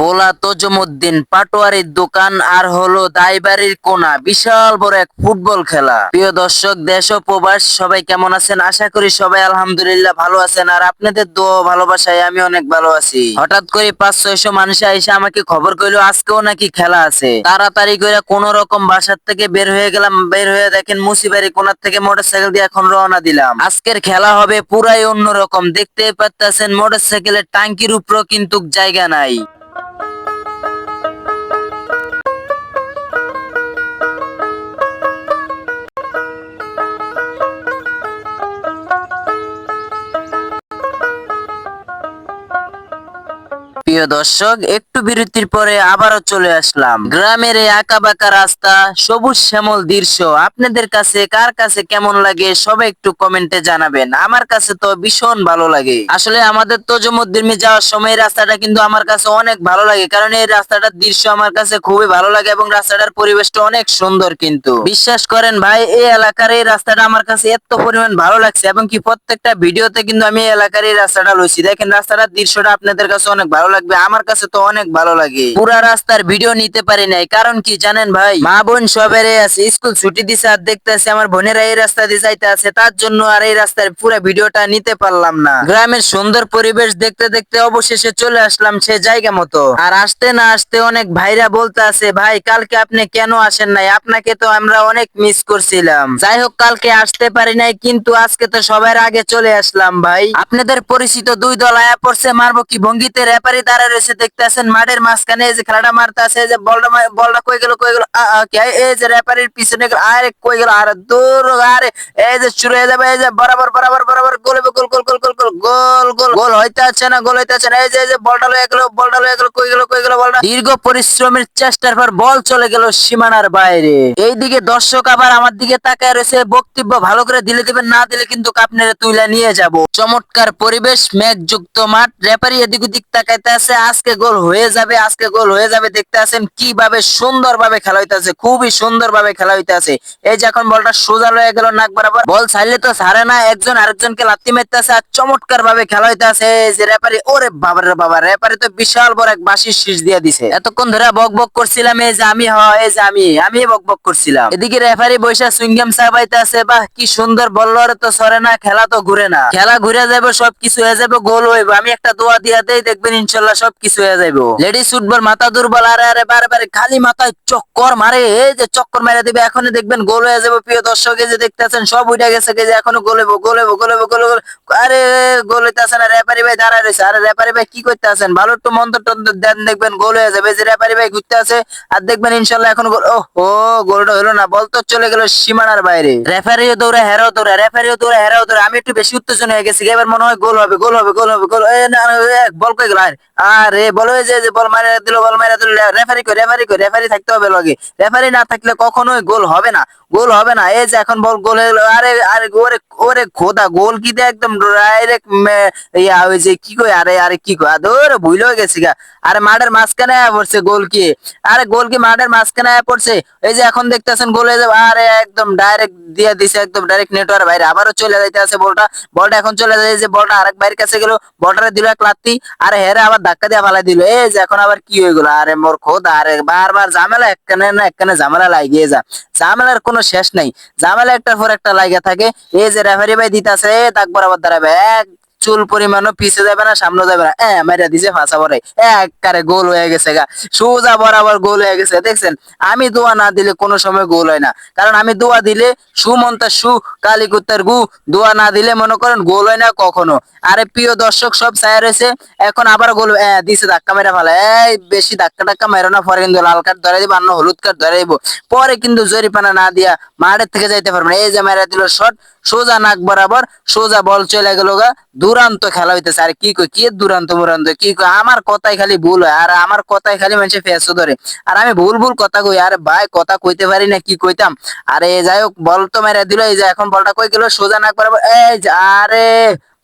বোলা তজমুদ্দিন পাটোয়ারির দোকান আর হলো দাইবাড়ির কোনা, বিশাল বড় এক ফুটবল খেলা। প্রিয় দর্শক, দেশ ও প্রবাস, সবাই কেমন আছেন? আশা করি সবাই আলহামদুলিল্লাহ ভালো আছেন। আর আপনাদের দোয়া ভালোবাসায় আমি অনেক ভালো আছি। হঠাৎ করে পাঁচ, ছয়শো মানুষ এসে আমাকে খবর কইলো, আজকেও নাকি খেলা আছে। তাড়াতাড়ি করে কোন রকম বাসার থেকে বের হয়ে গেলাম। বের হয়ে দেখেন মুসিবাড়ি কোনার থেকে মোটরসাইকেল দিয়ে এখন রওনা দিলাম। আজকের খেলা হবে পুরাই অন্যরকম। দেখতেই পারতেছেন, মোটরসাইকেলের টাঙ্কির উপরও কিন্তু জায়গা নাই। প্রিয় দর্শক, একটু বিরতির পরে আবারও চলে আসলাম। গ্রামের এই আঁকা বাঁকা রাস্তা, সবুজ শ্যামল দৃশ্য, আপনাদের কাছে কার কাছে কেমন লাগে সবাই একটু কমেন্টে জানাবেন। আমার কাছে তো ভীষণ ভালো লাগে। আসলে আমাদের তজমুদ্দিনে যাওয়ার সময় রাস্তাটা কিন্তু আমার কাছে অনেক ভালো লাগে, কারণ এই রাস্তাটার দৃশ্য আমার কাছে খুবই ভালো লাগে এবং রাস্তাটার পরিবেশটা অনেক সুন্দর কিন্তু। বিশ্বাস করেন ভাই, এই এলাকার এই রাস্তাটা আমার কাছে এত পরিমাণ ভালো লাগছে এবং কি প্রত্যেকটা ভিডিওতে কিন্তু আমি এই এলাকার এই রাস্তাটা লইছি। দেখেন, রাস্তাটার দৃশ্যটা আপনাদের কাছে অনেক ভালো লাগবে। আমার কাছে তো অনেক ভালো লাগে। পুরা রাস্তার ভিডিও নিতে পারি নাই, কারণ কি জানেন ভাই? মা বোন সবেরে আছে, স্কুল ছুটি দিছে আর দেখতেছে আমার বোনেরা এই রাস্তা দিয়ে যাইতে আছে, তার জন্য আর এই রাস্তার পুরো ভিডিওটা নিতে পারলাম না। গ্রামের সুন্দর পরিবেশ দেখতে দেখতে অবশেষে চলে আসলাম সে জায়গা মতো। আর আসতে না আসতে অনেক ভাইরা বলতে আছে, ভাই, কালকে আপনি কেন আসেন নাই? আপনাকে তো আমরা অনেক মিস করছিলাম। যাই হোক, কালকে আসতে পারি নাই, কিন্তু আজকে তো সবার আগে চলে আসলাম ভাই। আপনাদের পরিচিত দুই দল আয়া পড়ছে, মারবো কি ভঙ্গিতে রেপারি দাঁড়া রয়েছে দেখতে মাঠের মাঝখানে যে খেলাটা মারতে আছে যে বলটা বলটা কই গেল কই গেল এই যে রেপারির পিছনে আরে, কই গেল, আরে, দূর, আরে, এই যে হয়ে যাবে, এই যে বরাবর বরাবর বরাবর, গোল গোল গোল গোল গোল গোল গোল গোল গোল হইতে আছে না, গোল হইতে আছে না, এই যে এই যে বলটা লয়ে গেল, বলটা লয়ে গেল, কই গেল কই গেল বলটা, দীর্ঘ পরিশ্রমের চেষ্টার পর বল চলে গেল সীমানার বাইরে। এইদিকে দর্শক আবার আমার দিকে তাকায় রয়েছে, বক্তব্য ভালো করে দিলে দিবেন, না দিলে কিন্তু আপনারা তুইলা নিয়ে যাব। চমৎকার পরিবেশ, মেঘযুক্ত মাঠ রেফারি এদিক ওদিক তাকাইতে আছে আজকে গোল হয়ে যাবে, আজকে গোল হয়ে যাবে। দেখতে আছেন কীভাবে সুন্দরভাবে খেলা হইতাছে, খুবই সুন্দরভাবে খেলা হইতাছে। এই যে এখন বলটা সোজা লয়ে গেল নাক বরাবর। বল ছাড়লে তো ছাড়ে না, একজন আরেকজনকে লাত্তি মারতেছে আর চমৎকার ভাবে খেলা হইতাছে। যে রেফারি ওরে বাবা রে বাবা রেফারি তো বিশাল বড় এক বাঁশির শীষ দিয়ে দিছে। এতক্ষণ ধরে বক বক করছিলাম, এই যে আমি হ এই যে আমি আমি বক বক করছিলাম। এদিকে রেফারি বৈশা সুইংগাম চাপাইতে আছে বাহ, কি সুন্দর বলল তো সরে না, খেলা তো ঘুরে না। খেলা ঘুরে যাবে সব কিছু হয়ে যাবে গোল হইব। আমি একটা দোয়া দিয়া দেই, দেখবেন ইনশাল্লাহ সব কিছু হয়ে যাবে লেডিস ফুটবল মাথা দুর্বল আরে আরে বারে বারে খালি মাথায় চক্কর মারে। এই যে চক্কর মেরে দিবে এখনই দেখবেন গোল হয়ে যাবে। প্রিয় দর্শক যে দেখতে আছেন সব উঠে গেছে। যে এখনও গোল হইব গোল হইব গোল গোল আরে গোল হইতেছে না রেফারি ভাই দাঁড়ায় রয়েছে। আরে রেফারি ভাই কি করতে আছেন ভালো একটু মন্ত্র টন্ত্র দেন দেখবেন গোল হয়ে যাবে। যে রেফারি ভাই ঘুরতে আছে আর দেখবেন ইনশাল্লাহ এখন গোল ও গোলটা হলো না বল তো চলে গেল সীমানার বাইরে। রেফারিও দৌড়ে হেরাও দৌড়ে রেফারিও দৌড়ে হেরাও দৌড়ে। আমি একটু বেশি উত্তেজনা হয়ে গেছি এবার মনে হয় গোল হবে গোল হবে গোল হবে গোল এ না, বল কই গেল? আরে বল হয়ে যে যে বল মারে দিল, বল মারে দিল রেফারি কই রেফারি কই রেফারি থাকতে হবে লগে। রেফারি না থাকলে কখনোই গোল হবে না, গোল হবে না। এই যে এখন বল গোল। আরে আরে, ওরে ওরে খোদা, গোল কি দে একদম ডাইরেক্ট ইয়া ওই যে কি কই আরে আরে কি কই আদরে ভুল হয়ে গেছি গা। আরে মাঠের মাঝখানে আয়া পড়ছে গোল কি? আরে গোল কি মাঠের মাঝখানে আয়া পড়ছে? এই যে এখন দেখতেছেন গোল হয়ে যাবে, আরে একদম ডাইরেক্ট দিয়ে দিছে, একদম ডাইরেক্ট নেটওয়ার্ক বাইরে। আবারও চলে যাইতে আছে বলটা বলটা এখন চলে যায় যে বলটা আরেক বাইরের কাছে গেল বলটা দিল এক লাত্তি। আরে হেরে আবার ধাক্কা দিয়ে ফালাই দিল। এই যে, এখন আবার কি হয়ে গেল আরে মোর খোদা, আরে বারবার ঝামেলা, একখানে না একখানে ঝামেলা লাগিয়ে যা। ঝামেলার কোনো শেষ নাই। ঝামেলা একটার পর একটা লাগিয়ে থাকে। এই যে রেফারি ভাই দিতাছে তাক আবার দাঁড়াবে। এক চুল পরিমাণও পিছে যাবে না সামনে যাবে না। হ্যাঁ মাইরা দিছে ফাঁসা পরে। একবারে গোল হয়ে গেছে গা। সোজা বরাবর গোল হয়ে গেছে দেখছেন? আমি দোয়া না দিলে কোনো সময় গোল হয় না। কারণ আমি দোয়া দিলে সুমন্তা সু কালিকুত্তার গু দোয়া না দিলে মনে করেন গোল হয় না কখনো। আরে প্রিয় দর্শক সব ছায়া রয়েছে। এখন আবার গোল হ্যাঁ, দিছে ধাক্কা মেরা ফেলা। এই বেশি ধাক্কা টাক্কা মেরো না। পরে কিন্তু লাল কার্ড ধরে দিব আর হলুদ কার্ড ধরে দিব। পরে কিন্তু জরিপানা না দিয়া মাঠের থেকে যাইতে পারবে না। এই যে মেরা দিল শট সোজা নাক বরাবর সোজা বল চলে গেল গা। দুরান্ত খেলা হইতেছে। আর কি কই কি দুরান্ত মুরান্ত? কি কই আমার কথাই খালি ভুল হয়। আর আমার কথাই খালি মানুষের ফেসও ধরে। আর আমি ভুল ভুল কথা কই। আরে ভাই, কথা কইতে পারি না, কি কইতাম? আরে যাই হোক, বল তো মেরে দিল। এই যে এখন বলটা কই গেল? সোজা না করে এই আরে!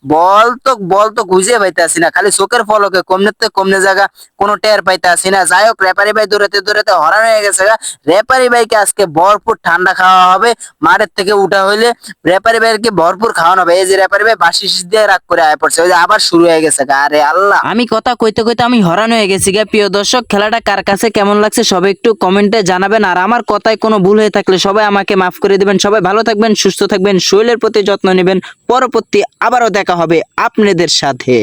বল তো বল তো খুঁজে আসি না। খালি চোখের ফলকে কমনে তো কমনে জায়গা কোনো টের পাইতে আসি না। যাই হোক রেপারি ভাই দৌড়াতে দৌড়াতে হরান হয়ে গেছে গা। রেপারি ভাইকে আজকে ভরপুর ঠান্ডা খাওয়া হবে। মাঠের থেকে উঠা হইলে রেপারি ভাইকে ভরপুর খাওয়ানো হবে। এই যে রেপারি ভাই বাসি দিয়ে রাগ করে আয় পড়ছে। ওই যে আবার শুরু হয়ে গেছে গা। আরে আল্লাহ! আমি কথা কইতে কইতে আমি হরান হয়ে গেছি গা। প্রিয় দর্শক, খেলাটা কার কাছে কেমন লাগছে সবাই একটু কমেন্টে জানাবেন। আর আমার কথায় কোনো ভুল হয়ে থাকলে সবাই আমাকে মাফ করে দিবেন। সবাই ভালো থাকবেন, সুস্থ থাকবেন, শরীরের প্রতি যত্ন নেবেন। পরবর্তী আবারও দেখা হবে আপনাদের সাথে।